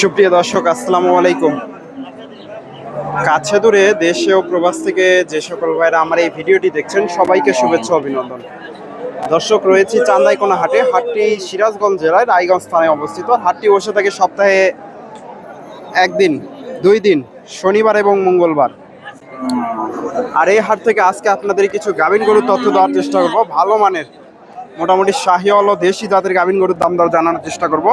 সুপ্রিয় দর্শক, আসসালামু আলাইকুম। কাছে দূরে দেশে ও প্রবাস থেকে যে সকল ভাইরা আমার এই ভিডিওটি দেখছেন, সবাইকে শুভেচ্ছা, অভিনন্দন। দর্শক, রয়েছি চান্দাইকোনা হাটে হাটটি সিরাজগঞ্জ জেলায় রায়গঞ্জ স্থানে অবস্থিত। হাটটি বসে থাকে সপ্তাহে একদিন, দুই দিন, শনিবার এবং মঙ্গলবার। আর এই হাট থেকে আজকে আপনাদের কিছু গাভীন গরুর তথ্য দেওয়ার চেষ্টা করব। ভালো মানের, মোটামুটি শাহিওয়াল ও দেশি জাতের গাভীন গরুর দাম দর জানানোর চেষ্টা করব।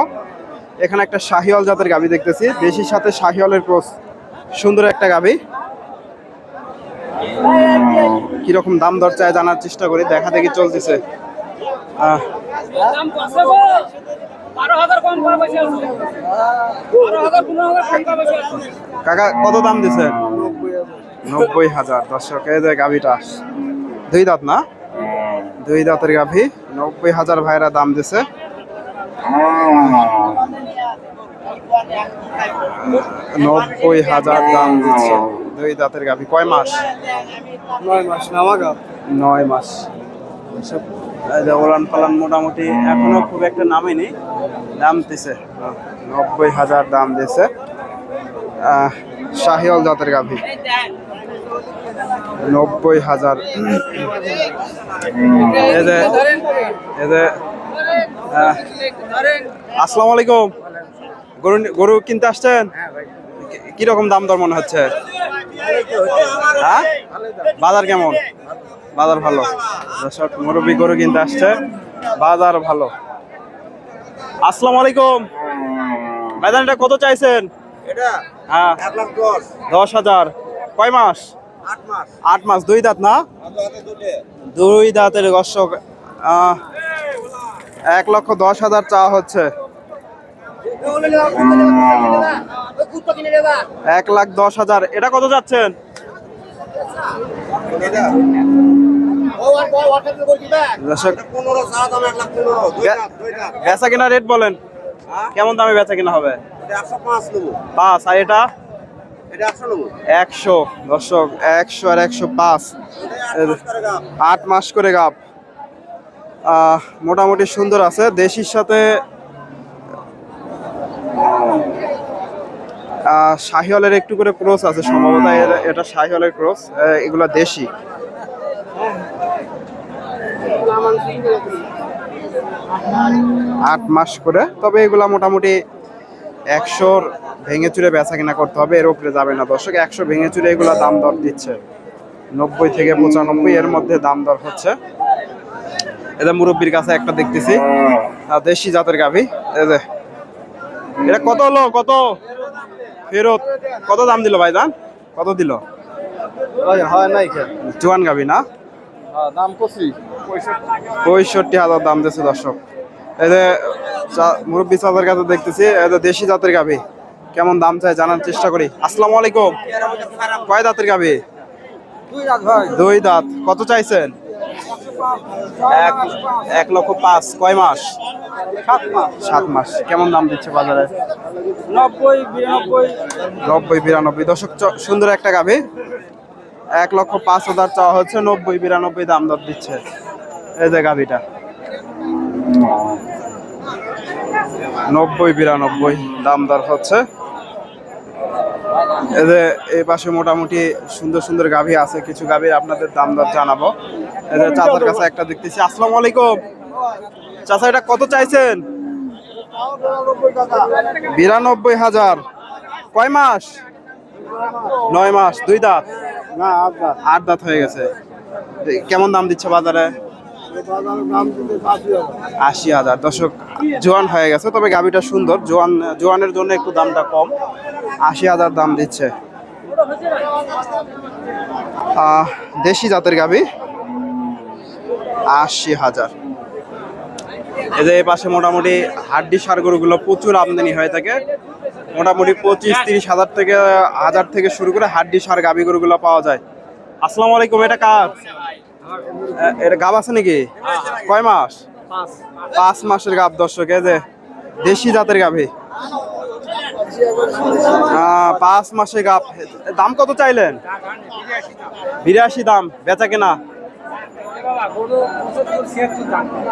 এখানে একটা শাহিওয়াল জাতের গাভী দেখতেছি। দেশির সাথে শাহিওয়ালের ক্রস, সুন্দর একটা গাভী। কীরকম দাম দর চায় জানার চেষ্টা করি, দেখা দেখি চলতেছে। কাকা, কত দাম দিছে? নব্বই হাজার। দর্শক এই যে গাভীটা দুই দাঁত না? দুই দাঁতের গাভী নব্বই হাজার ভাইরা দাম দিছে। নব্বই হাজার দাম দিচ্ছে দুই দাঁতের গাভী কয় মাস? নয় মাস নয় মাস। ওলান পালান মোটামুটি এখনও খুব একটা নামেনি দাম দিছে। নব্বই হাজার দাম দিছে। আহ, শাহিওয়াল জাতের গাভী। নব্বই হাজার। আসসালামু আলাইকুম। গরু গরু কিনতে আসছেন? কীরকম দাম দর মনে হচ্ছে? হ্যাঁ? বাজার কেমন? বাজার ভালো। দর্শক মুরব্বী গরু কিনতে আসছে। বাজার ভালো। আসসালামু আলাইকুম। ভাইজান এটা কত চাইছেন? এটা হ্যাঁ। দশ। হাজার। কয় মাস? আট মাস। দুই দাঁত না? দুই দাঁতের দর্শক এক লক্ষ দশ হাজার চাওয়া হচ্ছে। এক লাখ দশ হাজার। এটা কত যাচ্ছেন? বেচা কিনা রেট বলেন। হ্যাঁ? কেমন দামে বেচা কিনা হবে? পাঁচ আর এটা? এটা একশো একশো দর্শক একশো আর একশো পাঁচ। আট মাস করে গাপ। মোটামুটি সুন্দর আছে। দেশির সাথে শাহিওয়ালের একটু করে ক্রস আছে। সম্ভবত এটা শাহিওয়ালের ক্রস। এগুলা দেশি। আট মাস করে। তবে এগুলা মোটামুটি একশোর ভেঙে চুরে বেচা কিনা করতে হবে এর উপরে যাবে না। দর্শক একশো ভেঙে চুরে এগুলা দাম দর দিচ্ছে। নব্বই থেকে পঁচানব্বই এর মধ্যে দাম দর হচ্ছে। এটা মুরব্বীর কাছে একটা দেখতেছি। দেশি জাতের গাভী। এই যে এটা কত হলো? কত? ফেরত। কত দাম দিল ভাইজান? কত দিল? হয় নাই জোয়ান গাভী না? দাম কষি পঁয়ষট্টি হাজার দাম দিচ্ছে দর্শক। এই যে মুরব্বী চাঁদের কাছে দেখতেছি দেশি জাতের গাভী। কেমন দাম চাই জানার চেষ্টা করি। আসসালামু আলাইকুম। কয় দাঁতের গাভী? দুই দাঁত। কত চাইছেন? এক এক লক্ষ পাঁচ। কয় মাস? সাত মাস। সাত মাস। কেমন দাম দিচ্ছে বাজারে? নব্বই বিরানব্বই। নব্বই বিরানব্বই। দশক সুন্দর একটা গাভী। এক লক্ষ পাঁচ হাজার চাওয়া হচ্ছে নব্বই বিরানব্বই দাম দর দিচ্ছে। এই যে গাভীটা। নব্বই বিরানব্বই দাম দর হচ্ছে। এদের এই পাশে মোটামুটি সুন্দর সুন্দর গাভী আছে কিছু গাভীর আপনাদের দাম দর জানাব। যে চাচার কাছে একটা দেখতেছি। আসসালামু আলাইকুম। চাচা এটা কত চাইছেন? বিরানব্বই হাজার। কয় মাস? নয় মাস দুই দাঁত? না আট দাঁত হয়ে গেছে। কেমন দাম দিচ্ছে বাজারে? আশি হাজার। দর্শক, জোয়ান হয়ে গেছে, তবে গাভিটা সুন্দর। জোয়ান, জোয়ানের জন্য একটু দামটা কম। আশি হাজার দাম দিচ্ছে। দেশি জাতের গাভি। আশি হাজার। এই যে এই পাশে মোটামুটি হাড্ডি সার গরুগুলো প্রচুর আমদানি হয়ে থাকে। মোটামুটি পঁচিশ, তিরিশ হাজার থেকে হাজার থেকে শুরু করে হাড্ডি সার গাভি গরুগুলো পাওয়া যায়। আসসালামু আলাইকুম, এটা কার? এটা গাব আছে নাকি? কয় মাস? পাঁচ মাসের গাব, দর্শক, এই যে দেশি জাতের গাভী পাঁচ মাসে গাপ দাম কত চাইলেন? বিরাশি দাম। বেচা কেনা?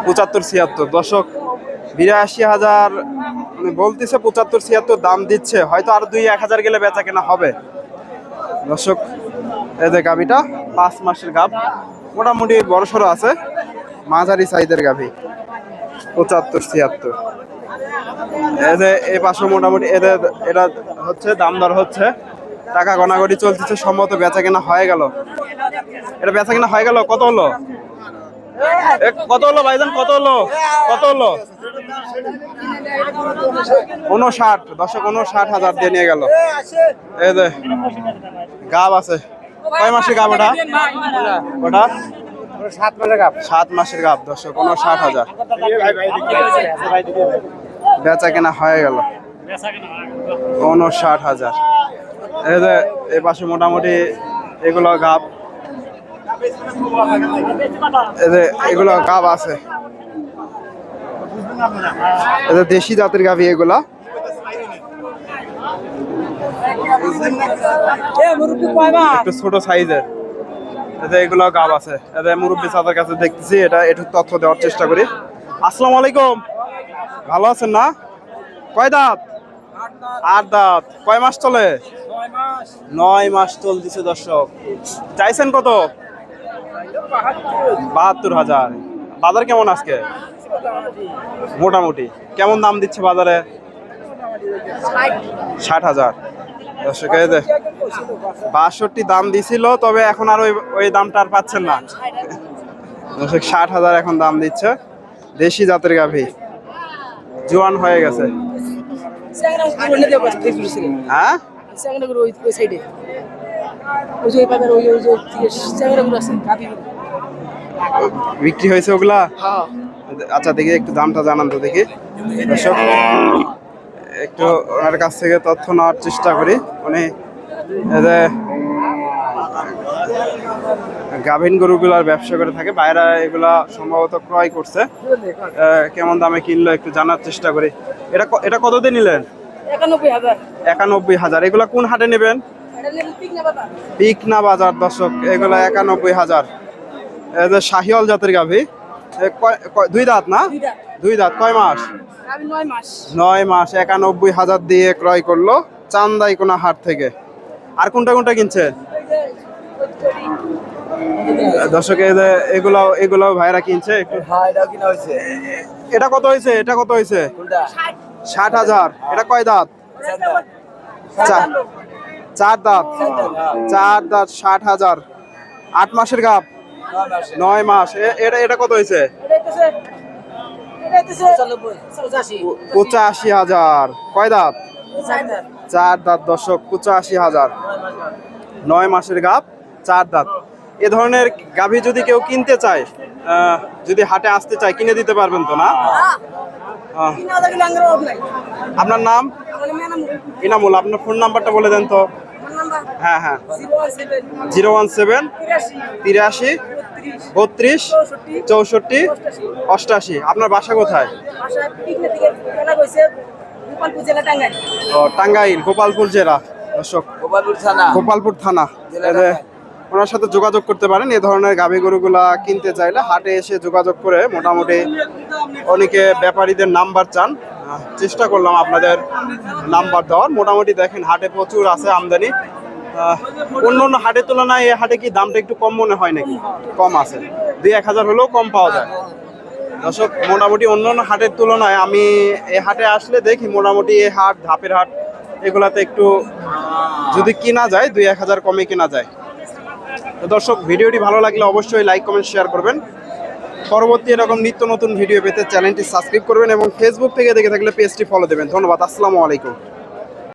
পঁচাত্তর, ছিয়াত্তর। দশক বিরাশি হাজার মানে বলতেছে পঁচাত্তর, ছিয়াত্তর দাম দিচ্ছে। হয়তো আর দুই, এক হাজার গেলে বেচা কেনা হবে। দর্শক, এই যে গাভিটা পাঁচ মাসের গাভ মোটামুটি বড় সড়ো আছে। মাঝারি সাইজের গাভি। পঁচাত্তর ছিয়াত্তর। যে এই পাশে মোটামুটি এদের এটা হচ্ছে দাম দর হচ্ছে। টাকা গনাগড়ি চলতেছে সম্ভবত বেচা কেনা হয়ে গেল। এটা বেচা কেনা হয়ে গেল কত হলো? এ, কত হলো ভাইজান কত হলো? কত হলো? উনষাট দশক উনষাট হাজার দিয়ে নিয়ে গেল। এই যে গাব আছে। কয় মাসের গাব ওটা? ওটা? সাত মাসে গাপ সাত মাসের গাব দশক উনষাট হাজার। বেচা কেনা হয়ে গেল। পনেরো, ষাট হাজার। এই যে পাশে মোটামুটি এগুলো গাব এগুলো গাব আছে। দেশি জাতের গাভি এগুলা। ছোট সাইজের। এতে এগুলো গাব আছে। এতে মুরব্বী সাদার কাছে দেখতেছি, এটা একটু তথ্য দেওয়ার চেষ্টা করি। আসসালামু আলাইকুম। ভালো আছেন না? কয় দাঁত? আট দাঁত। কয় মাস চলে? নয় মাস চলতেছে দর্শক। চাইছেন কত? বাহাত্তর হাজার। বাজার কেমন আজকে? মোটামুটি। কেমন দাম দিচ্ছে বাজারে? ষাট হাজার। দর্শক বাষট্টি দাম দিছিল তবে এখন আর ওই ওই দামটা আর পাচ্ছেন না। দর্শক ষাট হাজার এখন দাম দিচ্ছে। দেশি জাতের গাভী। জোয়ান হয়ে গেছে। হ্যাঁ? বিক্রি হয়েছে ওগুলা? আচ্ছা দেখি একটু দামটা জানান তো দেখি। দর্শক একটু ওনার কাছ থেকে তথ্য নেওয়ার চেষ্টা করি। উনি গাভিন গরুগুলার ব্যবসা করে থাকে বাইরে এগুলা সম্ভবত ক্রয় করছে। কেমন দামে কিনলো একটু জানার চেষ্টা করি। এটা এটা কত দিয়ে নিলেন? একানব্বই হাজার। এগুলা কোন হাটে নেবেন? পিকনা বাজার দর্শক এগুলো একানব্বই হাজার। শাহিওয়াল জাতের গাভী। দুই দাঁত না? দুই দাঁত কয় মাস? নয় মাস। একানব্বই হাজার দিয়ে ক্রয় করল চান্দাই কোনা হাট থেকে। আর কোনটা কোনটা কিনছে? দর্শক এই যে এগুলো এগুলো ভাইরা কিনছে একটু হ্যাঁ এটা কত হয়েছে? এটা কত হয়েছে? ষাট। হাজার। এটা কয় দাঁত? চার চার দাঁত। চার দাঁত ষাট হাজার। আট মাসের গাপ? নয় মাস। এ- এটা এটা কত হয়েছে? পঁচাশি। হাজার। কয় দাঁত? চার দাঁত। দর্শক পঁচাশি হাজার। নয় মাসের গাপ চার দাঁত। এ ধরনের গাভী যদি কেউ কিনতে চায় যদি হাটে আসতে চায় কিনে দিতে পারবেন তো না? আপনার নাম? ইনামুল আপনার ফোন নাম্বারটা বলে দেন তো। হ্যাঁ হ্যাঁ। Zero one seven. তিরাশি বত্রিশ চৌষট্টি অষ্টাশি। আপনার বাসা কোথায়? ও টাঙ্গাইল গোপালপুর জেলা। দর্শক গোপালপুর থানা। গোপালপুর থানা। ওনার সাথে যোগাযোগ করতে পারেন। এ ধরনের গাভী গরুগুলা কিনতে চাইলে হাটে এসে যোগাযোগ করে মোটামুটি অনেকে ব্যাপারীদের নাম্বার চান। চেষ্টা করলাম আপনাদের নাম্বার দেওয়ার। মোটামুটি দেখেন হাটে প্রচুর আছে আমদানি। অন্য অন্য হাটের তুলনায় এই হাটে কি দামটা একটু কম মনে হয় নাকি? কম আছে। দুই এক হাজার হলেও কম পাওয়া যায়। দর্শক, মোটামুটি অন্য অন্য হাটের তুলনায় আমি এই হাটে আসলে দেখি মোটামুটি এই হাট, ধাপের হাট এগুলাতে একটু, যদি কিনা যায়, দুই এক হাজার কমে কেনা যায়। তো দর্শক, ভিডিওটি ভালো লাগলে অবশ্যই লাইক, কমেন্ট, শেয়ার করবেন। পরবর্তী এরকম নিত্য নতুন ভিডিও পেতে চ্যানেলটি সাবস্ক্রাইব করবেন এবং ফেসবুক থেকে দেখে থাকলে পেজটি ফলো দেবেন। ধন্যবাদ, আসসালামু আলাইকুম।